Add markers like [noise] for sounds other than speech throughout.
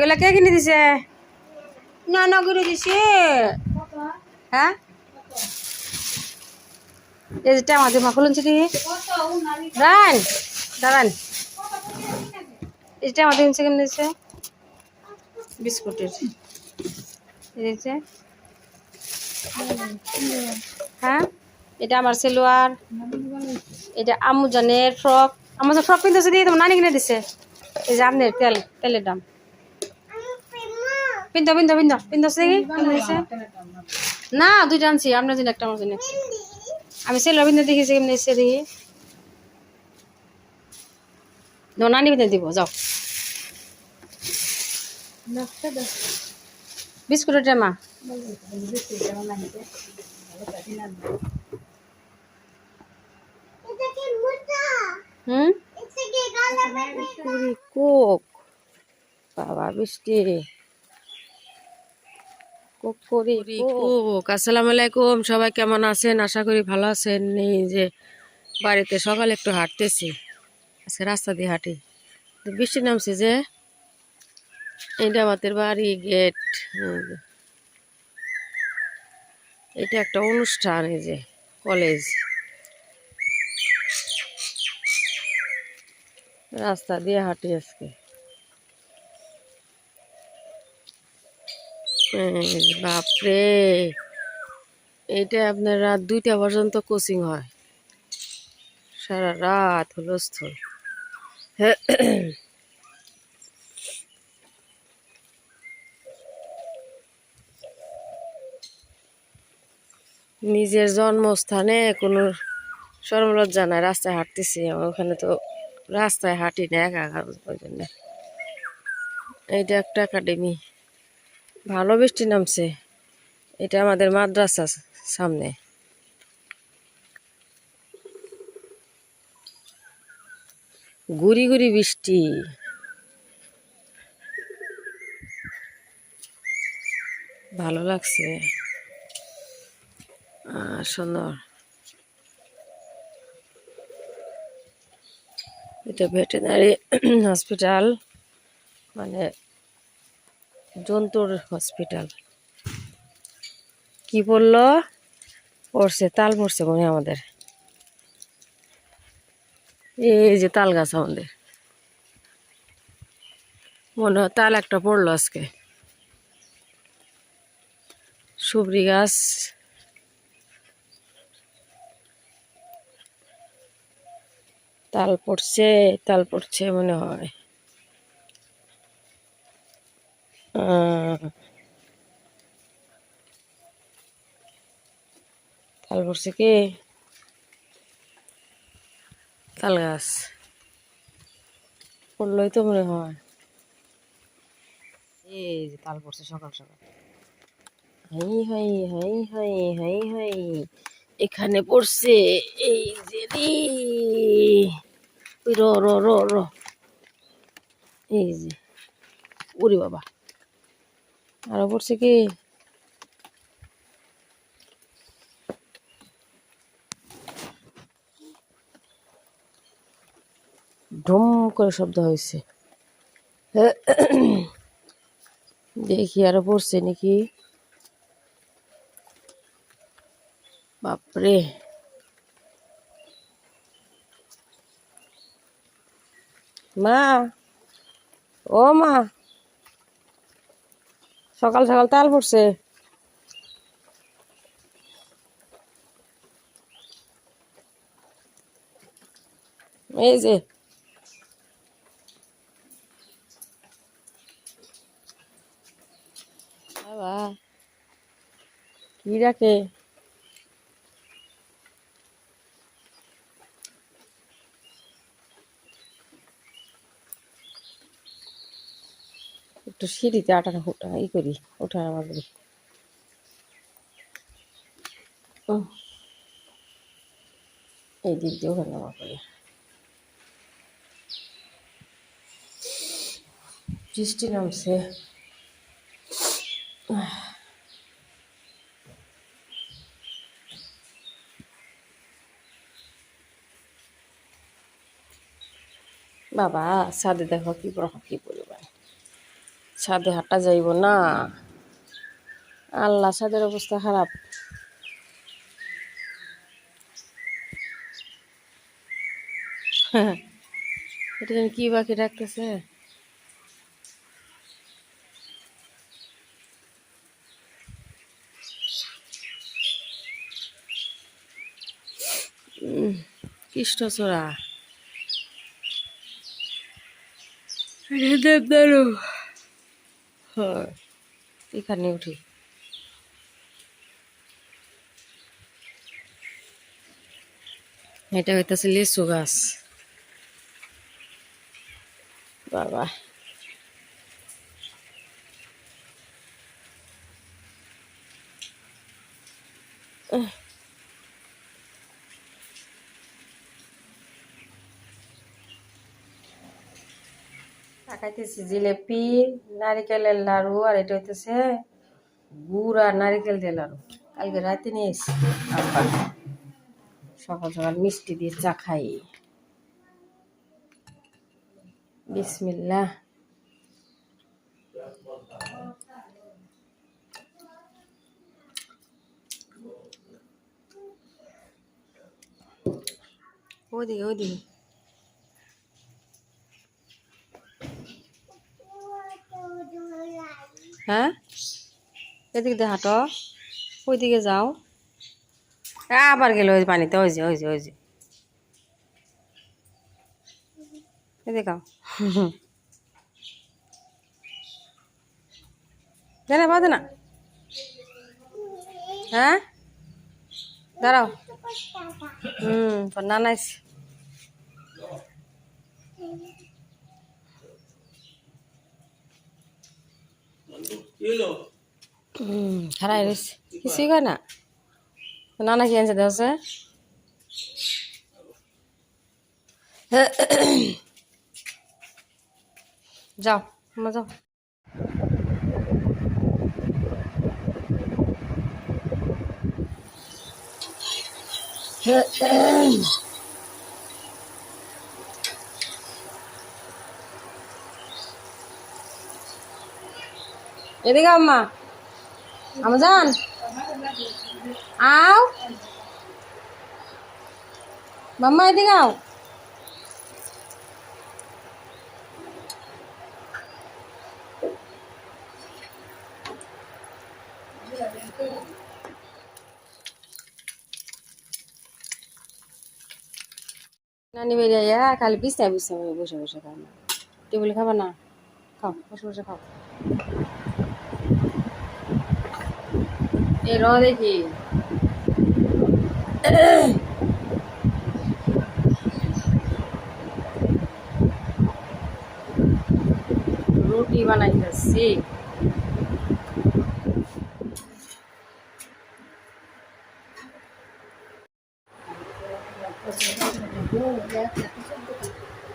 এগুলা কে কিনে দিছে? না না করে দিছে। হ্যাঁ? এই যেটা আমাদের মা খুলুন কি রান দাঁড়ান। এটা আমাদের কিনছে কেমন দিছে? বিস্কুটের। দেখছে হ্যাঁ? এটা আমার সেলোয়ার। এটা আম্মু জানের ফ্রক। আমার ফ্রক কিনতেছে দিয়ে তোমার নানি কিনে দিছে। এই যে আপনার তেল তেলের দাম। পিন্ধো পিন্ধো পিন্ধো পিন্ধছে কি? কিনে না দুইটা আনছি আপনার জন্য একটা আমার জন্য। আমি সেলোয়ার পিন্ধে দেখেছি কেমনি এসে দেখি। নানি পিন্ধে দিব যাও। বিস্কুটের মা হুম? কোক। বাবা বৃষ্টি। আসসালামু আলাইকুম সবাই কেমন আছেন? আশা করি ভালো আছেন। এই যে বাড়িতে সকালে একটু হাঁটতেছি। আজকে রাস্তা দিয়ে হাঁটি। তো বৃষ্টি নামছে যে, এইটা আমাদের বাড়ি গেট। এটা একটা অনুষ্ঠান, এই যে, কলেজ। রাস্তা দিয়ে হাঁটি আজকে। বাপরে। এইটা আপনার রাত দুইটা পর্যন্ত কোচিং হয়। সারা রাত হুলস্থল। নিজের জন্মস্থানে কোনো সরম লজ্জা নাই, রাস্তায় হাঁটতেছি। আমার ওখানে তো রাস্তায় হাঁটি না, একা ওই জন্য। এইটা একটা একাডেমি ভালো বৃষ্টি নামছে। এটা আমাদের মাদ্রাসা সামনে। গুড়ি গুড়ি বৃষ্টি। ভালো লাগছে। আর সুন্দর। এটা ভেটেনারি হসপিটাল। মানে জন্তুর হসপিটাল। কি বলল? পড়ছে, তাল পড়ছে মনে আমাদের। এই যে তাল গাছ আমাদের। মনে হয় তাল একটা পড়ল আজকে। সুবরি গাছ। তাল পড়ছে তাল পড়ছে মনে হয়। তাল পড়ছে কি? তাল গাছ। পড়লোই তো মনে হয়। এই যে তাল পড়ছে সকাল সকাল। Hi hi hi hi hi hi. এখানে পড়ছে এই যে রে, র র র। এই যে। ওরে বাবা। আরও পড়ছে কি? ঢুম করে শব্দ হয়েছে। দেখি আরও পড়ছে নাকি? বাপরে। মা, ও মা। সকাল সকাল তাল পড়ছে এই যে। বাবা। কি ডাকে একটু সিঁড়িতে আটা ওঠা ই করি ওঠা করি উহ। এই দিক দিয়ে ওঠা নামা করি বৃষ্টি নামছে। বাবা, ছাদে দেখো কি বড়, কি পরিমাণ ছাদে হাঁটা যাইব না। আল্লাহ ছাদের অবস্থা খারাপ। এটা কি বাকি রাখতেছে? উম, কৃষ্ণচূড়া। দেবদারু হয় এখানে উঠি। এটা হইতেছে লিচু গাছ। বাবা। তাকাইতেছি জিলেপি, নারিকেলের লাড়ু, আর এটা হইতেছে গুড় আর নারিকেল দিয়ে লাড়ু। কালকে রাতে নিয়ে এসছি। সকাল সকাল মিষ্টি দিয়ে চা খাই। বিসমিল্লাহ। ওদিকে ওদিকে। হ্যাঁ? এদিকে দিয়ে হাঁটো। ওইদিকে যাও। আবার গেল, ওই পানিতে, ওই যে ওই যে ওই যে। এদিকে আও। দে না বাদে না। হ্যাঁ? দাঁড়াও। হুম, তোর নানা খারাই রয়েছে কিছুই কয় না? নানা কি আনছে দেওয়া যাও যাও। এদিকে আম্মা। আমাজান। আও। মাম্মা, এদিকে আও। নানি বেরিয়ে খালি বিছনায় বিছনায় বসে বসে খাও না টেবিলে খাবা না? খাও, বসে বসে খাও। এই দেখি। রুটি বানাইতেছি।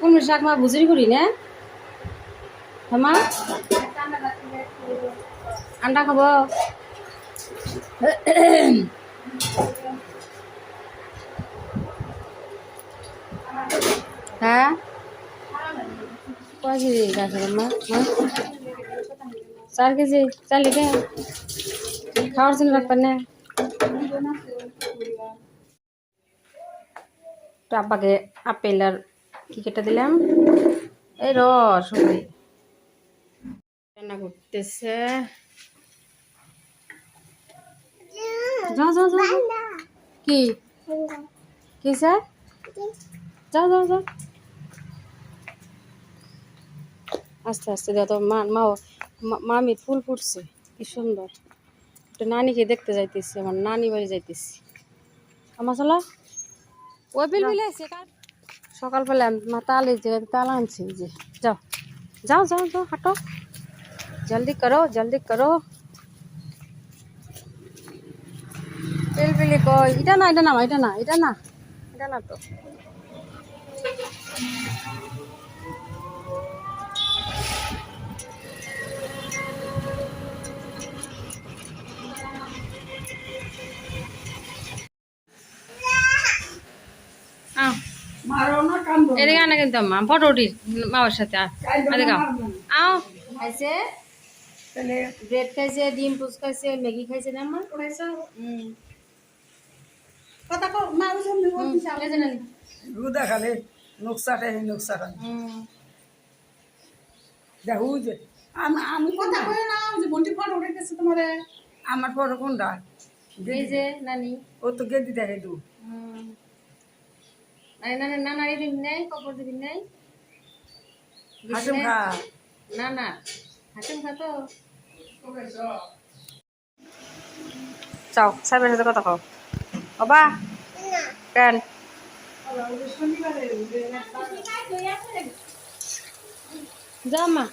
কোন শাক মা বুঝি করি না? মা? আন্ডা খাব। হ্যাঁ? কয় কেজি মা? মা? চার কেজি। চার লিটার খাওয়ার জন্য রাখবেন না। তো আব্বাকে আপেল আর কি কেটে দিলাম? এই রস। [laughs] রান্না করতেছে। যাও যাও যাও। কি? কি স্যার? যাও যাও যাও। আস্তে আস্তে তো মা মা ফুল ফুটছে কি সুন্দর। একটু নানিকে দেখতে যাইতেছি আমার নানি বাড়ি যাইতেছি। আমার চলো। ওই বিল বিল আছে সকালবেলা মা তালে যে তাল আনছি যে যাও। যাও যাও যাও হাঁটো। জলদি করো জলদি করো। কই? এটা না এটা না এটা না এটা না। এটা না তো। এদিকে আনা কিন্তু মা ফটো উঠি মামার সাথে এদিকে আও। আও ব্রেড খাইছে ডিম পুস খাইছে ম্যাগি খাইছে না আমার হুম কথা কো মা ওই জন্য হুম চালে জানালি গুদা খালে নুকসাটে নুকসাটা হুম। দেখো যে আমি আমি কথা কই না যে বন্টি ফটো উঠে গেছে তোমার। আমার ফটো কোনটা? এই যে নানি ও তো গেদি দেখে দু নানি না নানি দিবি নাই কপর দিবি নাই। হাসুম খা। না না হাসিম খা তো। চাও সাহেবের সাথে কথা কও। বাবা কেন? যা মা।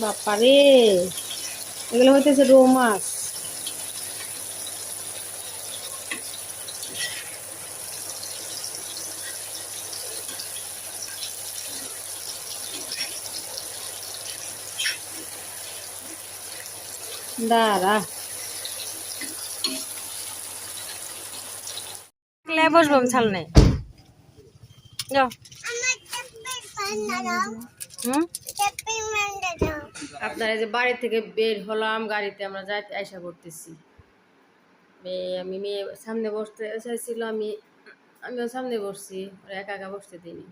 বাপারে এগুলো হইতেছে রৌ মাছ। দাঁড়া। বসবো আমি ছাল নেই যাও হুম? আপনার এই যে বাড়ি থেকে বের হলাম গাড়িতে, আমরা যাইতে আশা করতেছি মেয়ে, আমি মেয়ে সামনে বসতে চাইছিল, আমি, আমিও সামনে বসছি, ওরা একা একা বসতে দিইনি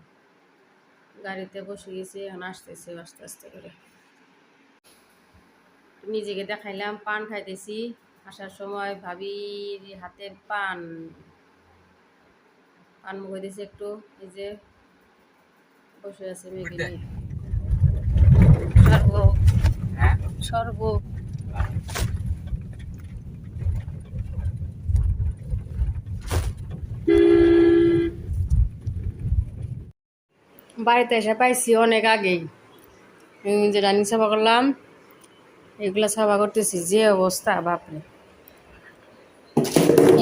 গাড়িতে বসে গেছি, এখন আসতেছে আস্তে আস্তে করে। নিজেকে দেখাইলাম, পান খাইতেছি। আসার সময় ভাবির হাতের পান। পান মুখে দিয়েছি একটু, এই যে বসে আছে মেয়েকে নিয়ে সর্ব সর্ব। বাড়িতে এসে পাইছি অনেক আগেই। যে রানিং সাফা করলাম, এগুলা সাফা করতেছি, যে অবস্থা, বাপরে।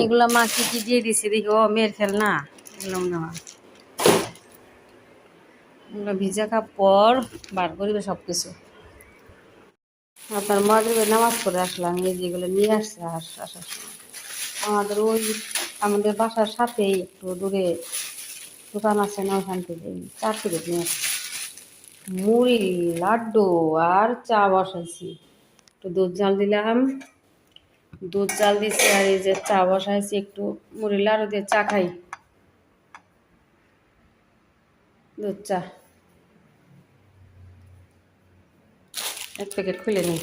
এগুলা মা কি কি দিয়ে দিছে দেখি, ও মেয়ের খেল না এগুলো মনে হয়। এগুলো ভিজা কাপড়, বার করিবে সব কিছু আপনার মাগরিবের নামাজ পড়ে আসলাম, এই যেগুলো নিয়ে আসছে আস আসার আমাদের ওই আমাদের বাসার সাথেই একটু দূরে দোকান আছে না, ওখান থেকে চার প্লেট নিয়ে আসছে মুড়ি, লাড্ডু আর চা বসাইছি। একটু দুধ জাল দিলাম। দুধ জাল দিছি আর এই যে চা বসাইছি, একটু মুড়ি লাড়ু দিয়ে চা খাই। দুধ চা। এক প্যাকেট খুলে নিই